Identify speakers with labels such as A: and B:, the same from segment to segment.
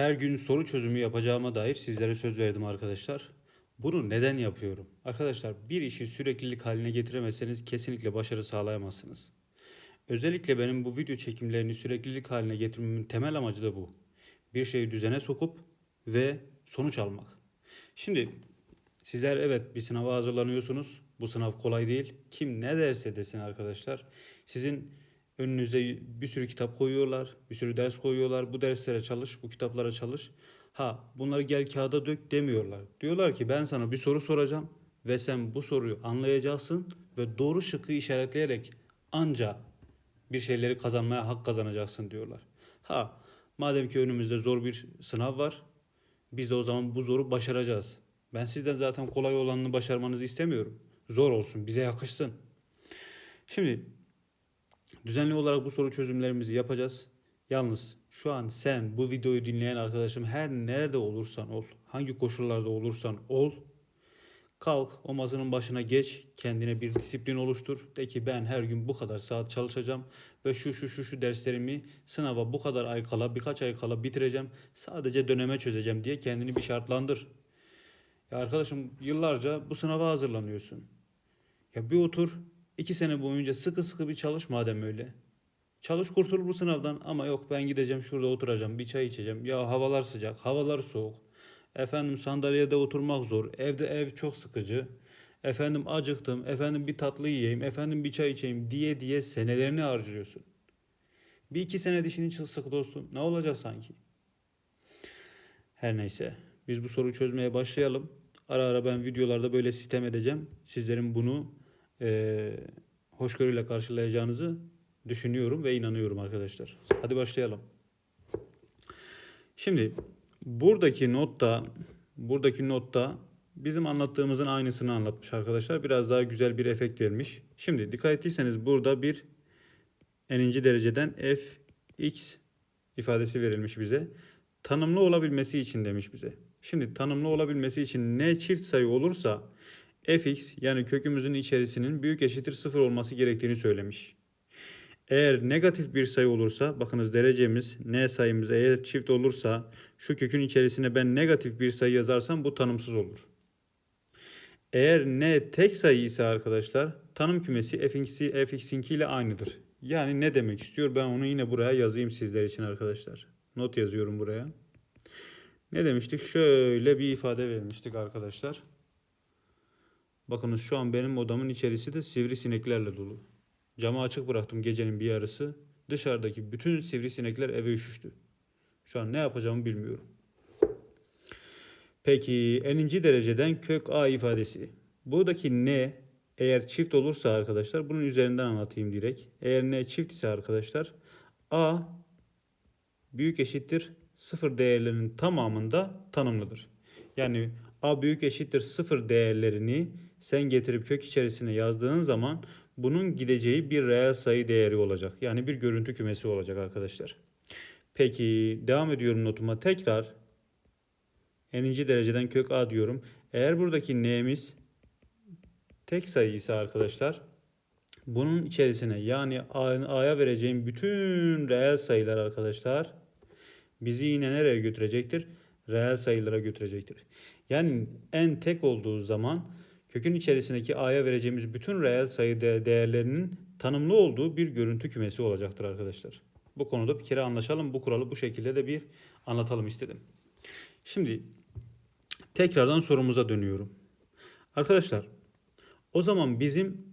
A: Her gün soru çözümü yapacağıma dair sizlere söz verdim arkadaşlar. Bunu neden yapıyorum? Arkadaşlar bir işi süreklilik haline getiremezseniz kesinlikle başarı sağlayamazsınız. Özellikle benim bu video çekimlerini süreklilik haline getirmemin temel amacı da bu. Bir şeyi düzene sokup ve sonuç almak. Şimdi sizler evet bir sınava hazırlanıyorsunuz. Bu sınav kolay değil. Kim ne derse desin arkadaşlar. Sizin önünüze bir sürü kitap koyuyorlar, bir sürü ders koyuyorlar. Bu derslere çalış, bu kitaplara çalış. Ha bunları gel kağıda dök demiyorlar. Diyorlar ki ben sana bir soru soracağım ve sen bu soruyu anlayacaksın ve doğru şıkkı işaretleyerek anca bir şeyleri kazanmaya hak kazanacaksın diyorlar. Ha madem ki önümüzde zor bir sınav var biz de o zaman bu zoru başaracağız. Ben sizden zaten kolay olanını başarmanızı istemiyorum. Zor olsun, bize yakışsın. Şimdi düzenli olarak bu soru çözümlerimizi yapacağız. Yalnız şu an sen bu videoyu dinleyen arkadaşım her nerede olursan ol, hangi koşullarda olursan ol, kalk o masanın başına geç, kendine bir disiplin oluştur. De ki ben her gün bu kadar saat çalışacağım ve şu şu şu şu derslerimi sınava bu kadar ay kala, birkaç ay kala bitireceğim. Sadece döneme çözeceğim diye kendini bir şartlandır. Ya arkadaşım yıllarca bu sınava hazırlanıyorsun. Ya bir otur, iki sene boyunca sıkı sıkı bir çalış madem öyle. Çalış kurtul bu sınavdan ama yok ben gideceğim şurada oturacağım bir çay içeceğim. Ya havalar sıcak, havalar soğuk. Efendim sandalyede oturmak zor, evde ev çok sıkıcı. Efendim acıktım, efendim bir tatlı yiyeyim, efendim bir çay içeyim diye diye senelerini harcıyorsun. Bir iki sene dişini sık dostum. Ne olacak sanki? Her neyse. Biz bu soruyu çözmeye başlayalım. Ara ara ben videolarda böyle sitem edeceğim. Sizlerin bunu eee hoşgörüyle karşılayacağınızı düşünüyorum ve inanıyorum arkadaşlar. Hadi başlayalım. Şimdi buradaki notta buradaki notta bizim anlattığımızın aynısını anlatmış arkadaşlar. Biraz daha güzel bir efekt vermiş. Şimdi dikkat ettiyseniz burada bir n'inci dereceden fx ifadesi verilmiş bize. Tanımlı olabilmesi için demiş bize. Şimdi tanımlı olabilmesi için n çift sayı olursa fx yani kökümüzün içerisinin büyük eşittir sıfır olması gerektiğini söylemiş. Eğer negatif bir sayı olursa bakınız derecemiz n sayımız eğer çift olursa şu kökün içerisine ben negatif bir sayı yazarsam bu tanımsız olur. Eğer n tek sayı ise arkadaşlar tanım kümesi fx'i fx'inki ile aynıdır. Yani ne demek istiyor ben onu yine buraya yazayım sizler için arkadaşlar. Not yazıyorum buraya. Ne demiştik? Şöyle bir ifade vermiştik arkadaşlar. Bakınız şu an benim odamın içerisi de sivrisineklerle dolu. Camı açık bıraktım gecenin bir yarısı. Dışarıdaki bütün sivrisinekler eve üşüştü. Şu an ne yapacağımı bilmiyorum. Peki n'inci dereceden kök a ifadesi. Buradaki n eğer çift olursa arkadaşlar bunun üzerinden anlatayım direkt. Eğer n çift ise arkadaşlar a büyük eşittir sıfır değerlerinin tamamında tanımlıdır. Yani a büyük eşittir sıfır değerlerini sen getirip kök içerisine yazdığın zaman bunun gideceği bir reel sayı değeri olacak. Yani bir görüntü kümesi olacak arkadaşlar. Peki devam ediyorum notuma tekrar. n'inci dereceden kök a diyorum. Eğer buradaki n'miz tek sayı ise arkadaşlar bunun içerisine yani a'ya vereceğim bütün reel sayılar arkadaşlar bizi yine nereye götürecektir? Reel sayılara götürecektir. Yani n tek olduğu zaman kökün içerisindeki a'ya vereceğimiz bütün reel sayı değerlerinin tanımlı olduğu bir görüntü kümesi olacaktır arkadaşlar. Bu konuda bir kere anlaşalım. Bu kuralı bu şekilde de bir anlatalım istedim. Şimdi tekrardan sorumuza dönüyorum. Arkadaşlar o zaman bizim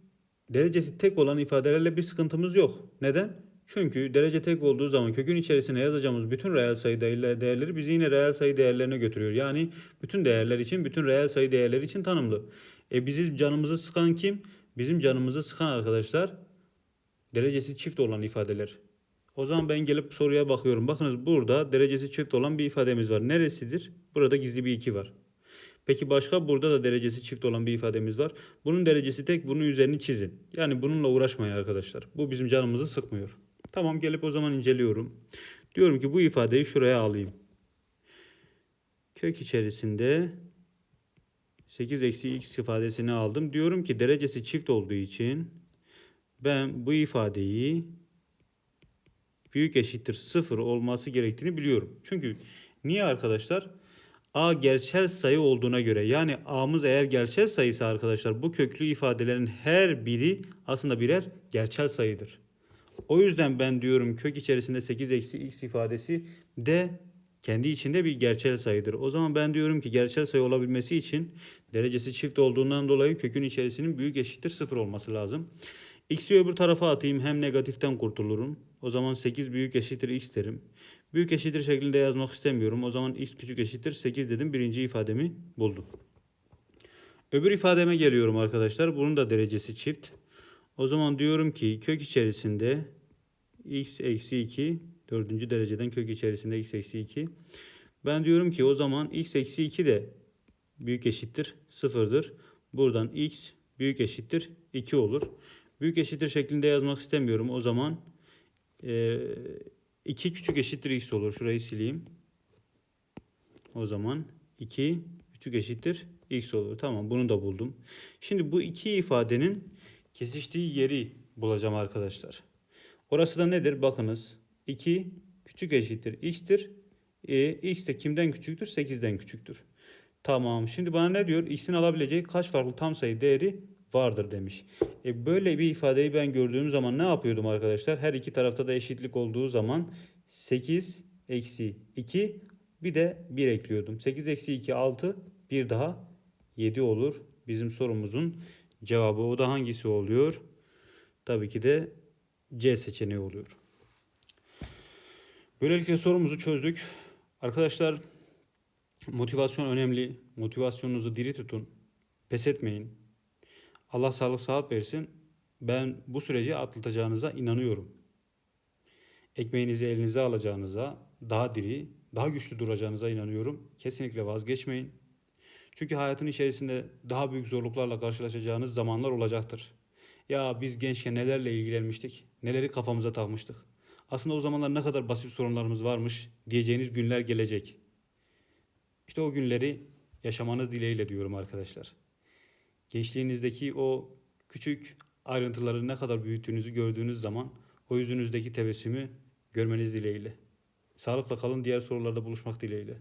A: derecesi tek olan ifadelerle bir sıkıntımız yok. Neden? Çünkü derece tek olduğu zaman kökün içerisine yazacağımız bütün reel sayı değerleri bizi yine reel sayı değerlerine götürüyor. Yani bütün değerler için, bütün reel sayı değerleri için tanımlı. E bizim canımızı sıkan kim? Bizim canımızı sıkan arkadaşlar derecesi çift olan ifadeler. O zaman ben gelip soruya bakıyorum. Bakınız burada derecesi çift olan bir ifademiz var. Neresidir? Burada gizli bir 2 var. Peki başka burada da derecesi çift olan bir ifademiz var. Bunun derecesi tek bunun üzerini çizin. Yani bununla uğraşmayın arkadaşlar. Bu bizim canımızı sıkmıyor. Tamam gelip o zaman inceliyorum. Diyorum ki bu ifadeyi şuraya alayım. Kök içerisinde 8 eksi x ifadesini aldım. Diyorum ki derecesi çift olduğu için ben bu ifadeyi büyük eşittir sıfır olması gerektiğini biliyorum. Çünkü Niye arkadaşlar? A gerçel sayı olduğuna göre yani A'mız eğer gerçel sayısı arkadaşlar bu köklü ifadelerin her biri aslında birer gerçel sayıdır. O yüzden ben diyorum kök içerisinde 8 eksi x ifadesi de kendi içinde bir gerçel sayıdır. O zaman ben diyorum ki gerçel sayı olabilmesi için derecesi çift olduğundan dolayı kökün içerisinin büyük eşittir 0 olması lazım. X'i öbür tarafa atayım hem negatiften kurtulurum. O zaman 8 büyük eşittir x derim. Büyük eşittir şeklinde yazmak istemiyorum. O zaman x küçük eşittir 8 dedim. Birinci ifademi buldum. Öbür ifademe geliyorum arkadaşlar. Bunun da derecesi çift. O zaman diyorum ki kök içerisinde x eksi 2 dördüncü dereceden kök içerisinde x eksi 2. Ben diyorum ki o zaman x eksi 2 de büyük eşittir sıfırdır. Buradan x büyük eşittir 2 olur. Büyük eşittir şeklinde yazmak istemiyorum. O zaman e, 2 küçük eşittir x olur. Şurayı sileyim. O zaman 2 küçük eşittir x olur. Tamam bunu da buldum. Şimdi bu iki ifadenin kesiştiği yeri bulacağım arkadaşlar. Orası da nedir? Bakınız. 2 küçük eşittir x'tir. E, x de kimden küçüktür? 8'den küçüktür. Tamam. Şimdi bana ne diyor? X'in alabileceği kaç farklı tam sayı değeri vardır demiş. E, böyle bir ifadeyi ben gördüğüm zaman ne yapıyordum arkadaşlar? Her iki tarafta da eşitlik olduğu zaman 8 eksi 2 bir de 1 ekliyordum. 8 eksi 2 6 bir daha 7 olur. Bizim sorumuzun cevabı o da hangisi oluyor? Tabii ki de C seçeneği oluyor. Böylelikle sorumuzu çözdük. Arkadaşlar motivasyon önemli. Motivasyonunuzu diri tutun. Pes etmeyin. Allah sağlık sıhhat versin. Ben bu süreci atlatacağınıza inanıyorum. Ekmeğinizi elinize alacağınıza, daha diri, daha güçlü duracağınıza inanıyorum. Kesinlikle vazgeçmeyin. Çünkü hayatın içerisinde daha büyük zorluklarla karşılaşacağınız zamanlar olacaktır. Ya biz gençken nelerle ilgilenmiştik, neleri kafamıza takmıştık. Aslında o zamanlar ne kadar basit sorunlarımız varmış diyeceğiniz günler gelecek. İşte o günleri yaşamanız dileğiyle diyorum arkadaşlar. Gençliğinizdeki o küçük ayrıntıları ne kadar büyüttüğünüzü gördüğünüz zaman o yüzünüzdeki tebessümü görmeniz dileğiyle. Sağlıkla kalın diğer sorularda buluşmak dileğiyle.